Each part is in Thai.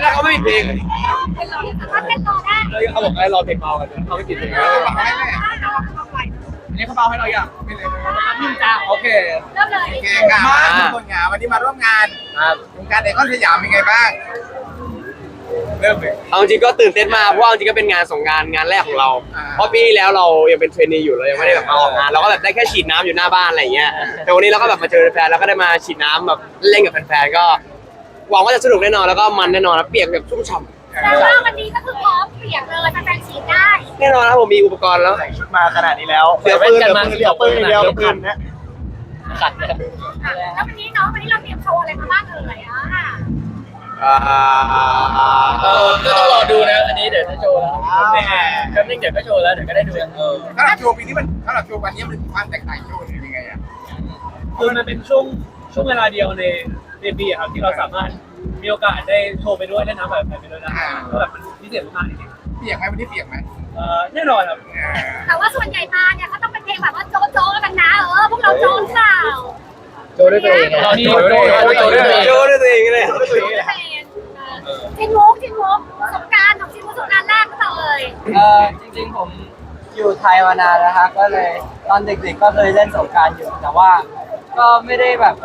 แล้วเขาไม่มีเพลงเป็นรอถ้าเป็นรอได้แล้วเขาบอกให้รอเพลงเมากันเขาไม่ปิดเพลงเออบอกให้แม่อันนี้เขาเมาให้เราอย่างไม่เลยพี่จ้าโอเคเริ่มเลยโอเคค่ะมาทุกคนงานวันนี้มาร่วมงานครับโครงการเด็กก้อนสยามเป็นไงบ้างเริ่มเลยเอาจริงก็ตื่นเต้นมากเพราะว่าจริงก็เป็นงานสงกรารงานแรกของเราอ่าเพราะปีที่แล้วเรายังเป็นเทรนนีอยู่เรายังไม่ได้แบบมาออกงานเราก็แบบได้แค่ฉีดน้ำอยู่หน้าบ้านอะไรอย่างเงี้ยแต่วันนี้เราก็แบบมาเจอแฟนแล้วก็ได้มาฉีดน้ำแบบเล่นกับแฟนๆก็ หวังว่าจะสนุกแน่นอนแล้วก็มันแน่นอนแล้วเปียกแบบชุ่มฉ่แต่ว่าวันนี้ก็คือพร้อมเปียกเลยแฟนๆฉีดได้ำแน่นอนครับผมมีอุปกรณ์แล้ว ใส่ชุดมาขนาดนี้แล้วเดี๋ยวปืนเดี๋ยวปืนเดี๋ยวปืนเดี๋ยวปืนนะขัดเลยอะแล้ววันนี้เนาะวันนี้เราเตรียมโชว์อะไรมาบ้างเอ่ยอะอ่าเออก็ต้องรอดูนะ อันนี้เดี๋ยวจะโชว์แล้วแม่แป๊บนึงเดี๋ยวก็โชว์แล้วเดี๋ยวก็ได้ดูเออถ้าเราโชว์ปีนี้มันถ้าเราโชว์วันนี้มันมีความแตกต่างโชว์เป็นยังไงอะคือมันเป็นช่วงช่วงเวลาเดียวใน ในปีอะครับที่เราสามารถมีโอกาสได้โชว์ไปด้วยได้น้ำแบบไปด้วยนะก็แบบมันพิเศษมากๆจริงเปียกไหมวันนี้เปียกไหมๆเอ่อแน่นอนครับเออแต่ว่าส่วนใหญ่มาเนี่ยเขาต้องเป็นเพลงแบบว่าโจ๊ะโจ๊ะกันนะเออพวกเราโจ๊ะเปล่าโชว์ด้วยตัวเองโชว์ด้วยตัวเองโชว์ด้วยตัวเองเลยจินมุกจินมุกสงการของจินมุกสงการแรกก็เลยเออจริงๆผมอยู่ไทยมานานแล้วฮะก็เลยตอนเด็กๆก็เคยเล่นสงกรารอยู่แต่ว่า ก็ไม่ได้แบบ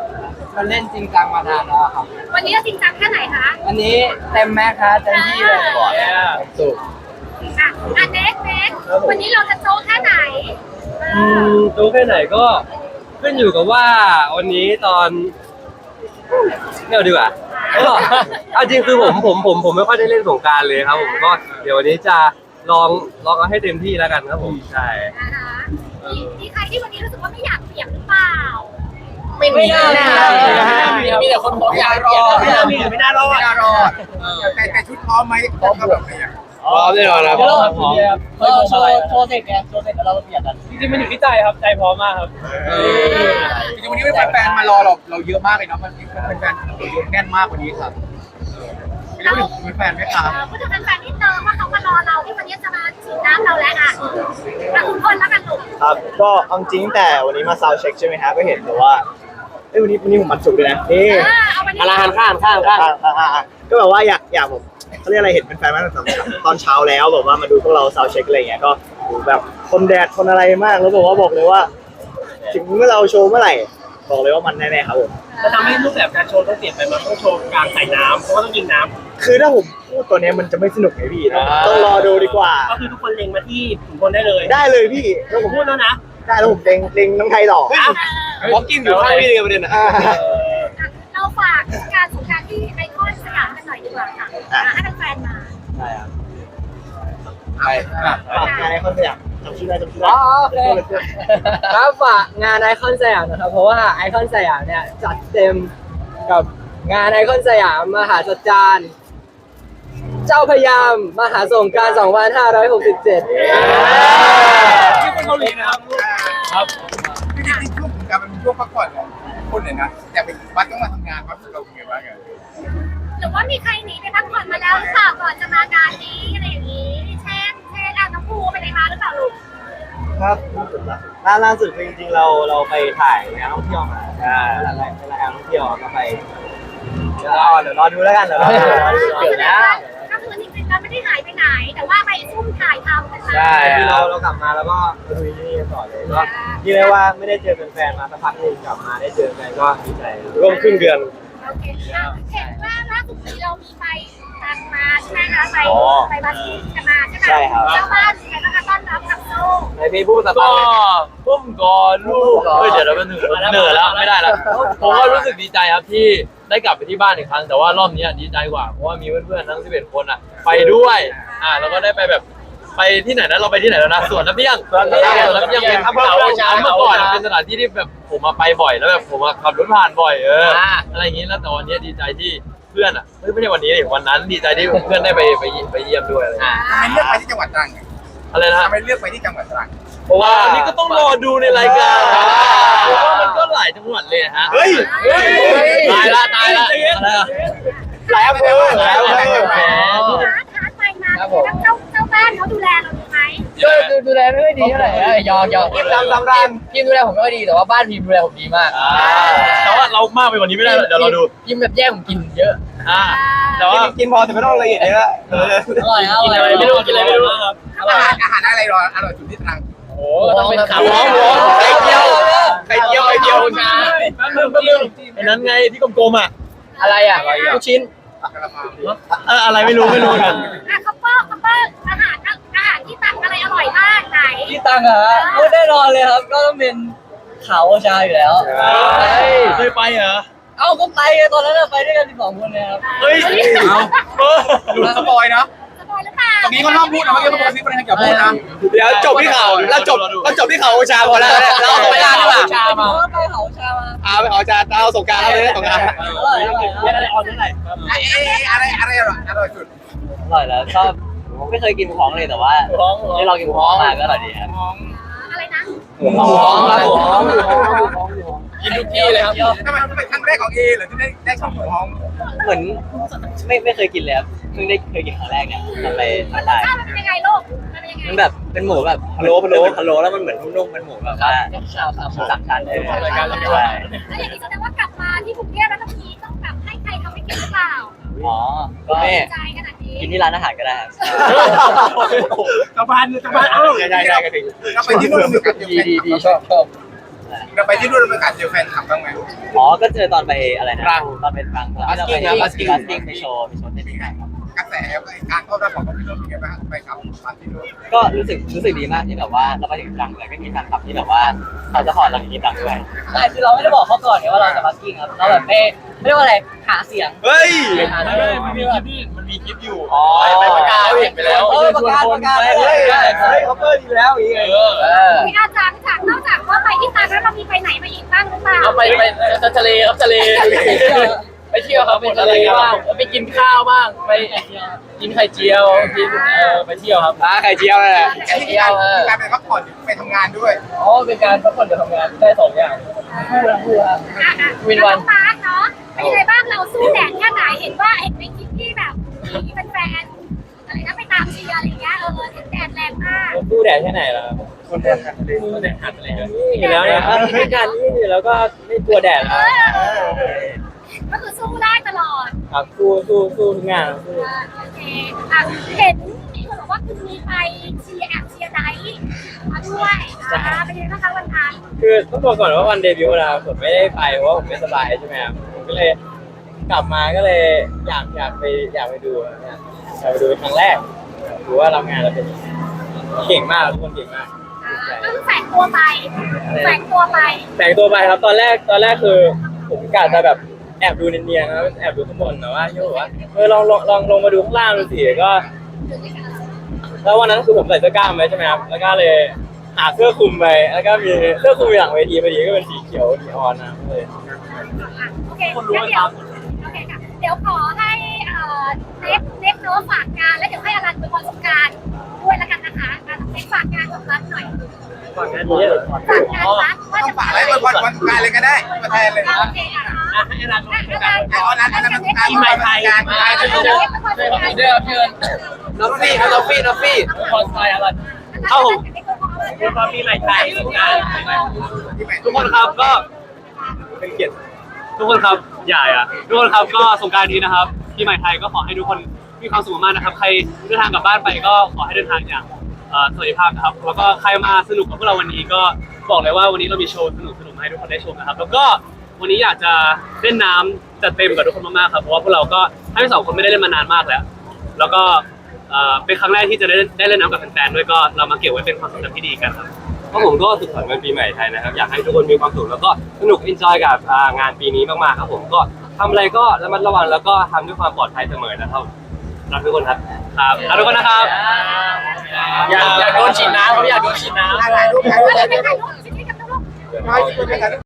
มาเล่นจริงจังมานานแล้วครับ วันนี้เราจริงจังแค่ไหนคะวันนี้เต็มแม็กซ์ฮะเต็มที่เลยสุดอะอะเน็กเน็กวันนี้เราจะโจ๊ะแค่ไหนเออือมดูแค่ไหนก็ขึ้นอยู่กับว่าวันนี้ตอนไม่เอาดีกว่าก็เอาจริงคือผมผมผมผมไม่ค่อยได้เล่นสงกรารเลยครับผมก็เดี๋ยววันนี้จะลองลองเอาให้เต็มที่แล้วกันครับผมใช่อ่าฮะมีมีใครที่วันนี้รู้สึกว่าไม่อยากเปียกหรือเปล่า ไม่มีมีแต่คนบอกอยากรอไม่น่ามีไม่น่ารอดไม่น่ารอดแต่แต่ชุดพร้อมไหมก็แบบไหนอะพร้อมแน่นอนครับพร้อมพร้อมเออโชว์โชว์เสร็จไงโชว์เสร็จแล้วเราเปลี่ยนกันจริงๆมันอยู่ที่ใจครับใจพร้อมมากครับจริงๆวันนี้แฟนๆมารอเราเราเยอะมากเลยเนาะมันเป็นแฟนๆเยอะแน่นมากกว่านี้ครับไม่รู้มีแฟนไหมครับเออพูดถึงแฟนๆนิดนึงว่าเขามารอเราที่วันนี้จะมาฉีดน้ำเราแล้วอะอะคุณคนแล้วกันลูกครับก็เอาจริงแต่วันนี้มาซาวเช็คใช่ไหมฮะก็เห็นแต่ว่า เอ้ยวันนี้วันนี้ผมมันสุกเลยนะนี่เออเอาวันนี้อาราหันข้างข้างข้างอ่าอ่าอ่าอ่าก็แบบว่าอยากอยากผมเขาเรียกอะไรเห็นเป็นแฟนมาตั้งแต่ตอนเช้าแล้วแบบว่ามาดูพวกเราซาวเช็คอะไรเงี้ยก็โหแบบคนแดดคนอะไรมากแล้วบอกว่าบอกเลยว่า ถึงเมื่อเราโชว์เมื่อไหร่ บอกเลยว่ามันแน่ๆครับผมจะทำให้รูปแบบการโชว์ต้องเปลี่ยนไปมันต้องโชว์การใส่น้ำเพราะว่าต้องกินน้ำคือถ้าผมพูดตัวเนี้ยมันจะไม่สนุกไงพี่ต้องต้องรอดูดีกว่าก็คือทุกคนเล็งมาที่ถุงคนได้เลยได้เลยพี่แล้วผมพูดแล้วนะได้แล้วผมเล็งเล็งน้องไทยต่อ วอล์กกิ้งอยู่ข้างพี่เลยประเด็นอะอ่าอะเราฝากการสงกรารที่ไอคอนสยามกันหน่อยดีกว่าค่ะอะให้แฟนๆมาได้ครับไปอะฝากงานในคอนสยามจำชื่อได้จำชื่อได้อ๋อโอเค ครับฝากงานไอคอนสยามนะครับ เพราะว่าไอคอนสยามเนี่ยจัดเต็มกับงานไอคอนสยามมหาสัจจารย์เจ้าพยามมหาสงกราร2567 ที่เป็นเกาหลีนะครับ ครับจริงๆช่วง การมันเป็นช่วงพักผ่อนของคนเลยนะแต่เป็นวัดต้องมาทำงานวัดเราเป็นไงบ้างอะหรือว่ามีใครหนีไปพักผ่อนมาแล้วหรือเปล่าก่อนจะมางานนี้อะไรอย่างนี้ เช่นเช่นอะน้องภูไปไหนมาหรือเปล่าลูกครับล่าล่าสุดคือจริงๆเราเราไปถ่ายงานท่องเที่ยวมาใช่เวลาเวลางานท่องเที่ยวก็ไปเดี๋ยวรอเดี๋ยวรอดูแล้วกันเดี๋ยวรอดูรอดูรอแสดูดงว่าก็คือจริงๆเราไม่ได้หายไปไหน แต่ว่าไปซุ่มถ่ายท เราเรากลับมาแล้วก็มาดูที่นี่กันต่อเลยก็ที่เรียกว่าไม่ได้เจอแฟนๆมาสักพักหนึงกลับมาได้เจอแฟนก็ดีใจร่วมครึ่งเดือน โอเคอะเห็นว่าล่าสุดนี้เรามีไปตังมาใช่ไหมคะไปอ๋อไปบัสกิ้งกันมาใช่ไหมใช่ครับ เจ้าบ้านเป็นไงบ้างคะต้อนรับกับโซ่ในพี่พูดภาษาก็ใต้พุ่มก่อนลูกเฮ้ยเดี๋ยวเราเป็นหนึ่งเหนื่อยแล้วไม่ได้แล้วผมก็รู้สึกดีใจครับที่ได้กลับไปที่บ้านอีกครั้งแต่ว่ารอบนี้ดีใจกว่าเพราะว่ามีเพื่อนๆทั้ง 11 คนอะไปด้วยอ่าแล้วก็ได้ไปแบบ ไปที่ไหนนะเราไปที่ไหนแล้วนะสวนน้ำเบี้ยงสวนน้ำเบี้ยงสวนน้ำเบี้ยงเป็นเมื่อก่อนเป็นสถานที่ที่แบบผมมาไปบ่อยแล้วแบบผมมาขับรถผ่านบ่อยเอออะไรอย่างนี้แล้วแต่วันนี้ดีใจที่เพื่อนอะเฮ้ยไม่ใช่วันนี้ดิวันนั้นดีใจที่เพื่อนได้ไปไปไปเยี่ยมด้วยอะไรอย่างเงี้ยทำไมเลือกไปที่จังหวัดตรังอะอะไรนะ ทำไมเลือกไปที่จังหวัดตรัง เพราะว่าอันนี้ก็ต้องรอดูในรายการเพราะว่ามันก็หลายจังหวัดเลยฮะเฮ้ยตายละตายละหลายอำเภอหลายอำเภอ ท้าท้าไปมาแล้วเจ้ ก็ดูดูแลไม่ค่อยดีเท่าไหร่เอ้ยยอมยอมตามตามตามทีมดูแลผมไม่ค่อยดีแต่ว่าบ้านทีมดูแลผมดีมากแต่ว่าเรามากไปกว่านี้ไม่ได้เดี๋ยวเราดูทีมแบบแย่งผมกินเยอะอ่าอ่าแต่ว่ากินพอแต่ไม่ต้องละเอียดเยอะเอออร่อยอกินร่อะไรอยไม่รู้กินอะไรไม่รู้ครับอาหารอาหารอะไรรออร่อยสุดที่ตรังโอ้ต้องเป็นขาหัวหัวไข่เจียวไข่เจียวไข่เจียวแป๊บนึงแป๊บนึงไอ้นั้นไงที่กลมๆอะอะไรอะลูกชิ้นกระมังเอออะไรไม่รู้ไม่รู้กัน อะคัพเปอร์คัพเปอร์ ตังเหรอโอ้แน่นอนเลยครับ ก็ต้องเป็นเขาชาอยู่แล้วเคยไปเหรอ เอ้าก็ไปไงตอนนั้นเราไปด้วยกันสิบสองคนเลยครับ เฮ้ยเอาเออดูสปอยเนาะสปอยหรือเปล่าตรงนี้เขาห้ามพูดนะเมื่อกี้เขาบอกซิปอะไรอย่าพูดนะเดี๋ยวจบที่เขาแล้วจบแล้วจบที่เขาโอชาพอแล้วแล้วเอาสงกรารดีกว่าชามาไปเขาชามาเอาไปเขาชาเอาสงกรารเอาเลยสงกรารอร่อยอร่อยเรียนอะไรออนเมื่อไหร่ไอ้อะไรอะไรอร่อยอร่อยสุดอร่อยแล้วชอบ ไม่เคยกินของเลยแต่ว่าได้ลองกินของมาก็อร่อยดีครับอะไรนะของครับผมกินทุกที่เลยครับทำไมเป็นครั้งแรกของเอเหรอที่ได้ได้ชมหมูฮ้องเหมือนไม่ไม่เคยกินเลยครับเพิ่งได้เคยกินครั้งแรกเนี่ยตอนไปรภาสคใต้ชาติมันเป็นยังไงลูกมันเป็นยังไงมันแบบเป็นหมูแบบพะโล้พะโล้พะโล้แล้วมันเหมือนนุ่มๆเป็นหมูแบบว่าชาครับหมูสามชั้นเลยรายการเราไม่ใช่ว่าแล้วอย่างนี้แสดงว่ากลับมาที่กรุงเทพแล้วต้องมีต้องแบบให้ใครทำให้กินหรือเปล่าอ๋อก็ดีใจข นาดนี้กินที่ร้านอาหารก็ได้ครับกระบาลกระบาลเอ้าได้ได้ได้กันถึงเราไปที่นู่นเรามีการเจอดีแฟนดีคดีลับชอบชอบ เราไปที่นู่นเรามีการเจอแฟนคลับบ้างไหม อ๋อ ก็เจอตอนไปอะไรนะ ตรังตอนเป็นตรังตอนที่เราไป Busking ครับ Busking Busking Busking ไปโชว์ไปโชว์เต้นที่ไหนครับ กระแสการต้อนรับของพี่นุ่นเป็นไงบ้างไปครับมาที่นู่นก็รู้สึกรู้สึกดีมากที่แบบว่าเราไปถึงตรังเลยก็มีแฟนคลับที่แบบว่าเขาจะขอเรากินตรังด้วยใช่คือเราไม่ได้บอกเขาก่อนเนี่ยว่าเราจะบัสกิ้งครับเราแบบไม่ไม่เรียกว่าอะไรหาเสียงเฮ้ยหาไม่เสียไม่งมันมีคลิปที่มันมีคลิปอยู่อ๋อไปไปประกาศเห็นไปแล้วเออประกาศประกาศเฮ้ยเฮ้ยเฮ้ยเขาเปิดดีแล้วอย่างเงี้ยเออเออมีอาจารย์จากนอกจากว่าไปที่ตรังแล้วเรามีไปไหนมาอีกบ้างหรือเปล่าเอาไปไปทะเลครับทะเลไป เที่ยวครับไปทะเลบ้างไปกินข้าวบ้างไปกินไข่เจียวกินเออไปเที่ยวครับอ่าไข่เจียวนั่นแหละไอ้ที่การการไปพักผ่อนไปทำงานด้วยอ๋อเป็นการพักผ่อนกับทำงานได้สองอย่างคู่ละคู่ครับอะอะวินวันองมาร์คเนาะเป็นยังไงบ้างเราสู้แดดแค่ไหนเห็นว่าเห็นในคลิปที่แบบมีแฟนๆอะไรนะไปตามเชียร์อะไรอย่างเงี้ยเออเห็นแดดแรงมากสู้แดดแค่ไหนล่ะคนเดินหัดเลยคนเดินหัดเลยนี่อยู่แล้วเนี่ยไม่การนี่อยู่แล้วก็ไม่กลัวแดดเอแล้วอก็คือสู้ได้ต ลอดครับสู้สู้สู้ทุกงานสู้ อ่าโอเคอะเห็นมีคนบอกว่าคุณมีไปเชียร์แอบเชียร์ไนท์มาด้วยอ่าเป็นยังไงบ้างคะวันนั้นคือต้องบอกก่อนว่าวันเดบิวต์นะครับผมไม่ได้ไปเพราะว่าผมไม่สบายใช่ไหมครับผมก็เลยกลับมาก็เลยอยากอยากไปอยากไปดูนะอยากไปดูเป็นครั้งแรกดูว่ารับงานแล้วเป็นยังไงเก่งมากทุกคนเก่งมากอ่าก็คือแฝงตัวไปแฝงตัวไป แต่งตัวไปครับตอนแรกตอนแรกคือผมกะจะแบบ แอบดูเนียนๆนะครับแอบดูข้างบนแต่ว่าโยบอกว่าเออลองลองลองลงมาดูข้างล่างดูสิก็แล้ววันนั้นคือผมใส่เสื้อกล้ามไว้ใช่ไหมครับแล้วก็เลยหาเสื้อคลุมไปแล้วก็มีเสื้อคลุมอยู่หลังเวทีพอดีก็เป็นสีเขียวนีออนนะเลยโอเคเดี๋ยวเดี๋ยวโอเคค่ะเดี๋ยวขอให้เอ่อเน็กเน็กโน้ฝากงานแล้วเดี๋ยวให้อลันเป็นคนสงการด้วยล้วกันนะคะอะเน็กฝากงานของรัฐหน่อยก่อนหน้านี้เลยฝากงานรัฐว่าต้อจะงฝากอะไรวันวันวันการเลยก็ได้มาแทนเลยโอเค อะให้อลันให้อลันเอาอันนั้นอันนั้นมันการใหม่ไทยการไทยเน็กเป็นคนสงกรารเดี๋ยวเพื่อนน้องฟี่ครับน้องฟี่น้องฟี่คอนไซอะไรเอาผมเป็นคนปีใหม่ไทยสงกรานต์ที่ใหม่ทุกคนครับก็เป็นเกียรติทุกคนครับใหญ่อะทุกคนครับก็สงกรารนี้นะครับที่ใหม่ไทยก็ขอให้ทุกคนมีความสุขมากนะครับ ใครเดินทางกลับบ้านไปก็ขอให้เดินทางอย่างเอ่อสวัสดิภาพนะครับ แล้วก็ใครมาสนุกกับพวกเราวันนี้ก็บอกเลยว่าวันนี้เรามีโชว์สนุกๆมาให้ทุกคนได้ชมนะครับ แล้วก็ วันนี้อยากจะเล่นน้ำจัดเต็มกับทุกคนมากๆครับเพราะว่าพวกเราก็ทั้งสองคนไม่ได้เล่นมานานมากแล้ว แล้วก็เอ่อเป็นครั้งแรกที่จะได้ได้เล่นน้ำกับแฟนๆด้วยก็เรามาเก็บไว้เป็นความทรงจำที่ดีกันครับเพราะผมก็สุขสันต์วันปีใหม่ไทยนะครับ อยากให้ทุกคนมีความสุขแล้วก็สนุกเอนจอยกับอ่างานปีนี้มากๆครับผมก็ทำอะไรก็ระมัดระวังแล้วก็ทำด้วยความปลอดภัยเสมอนะครับรักทุกคนครับ ครับรักทุกคนนะครับ อยากอยากโดนฉีดน้ำเขาอยากโดนฉีดน้ำ ถ่ายรูปถ่ายรูปอะไรถ่ายไปรูปถ่ายรูปชิ้นนี้กับลูกถ่ายรูป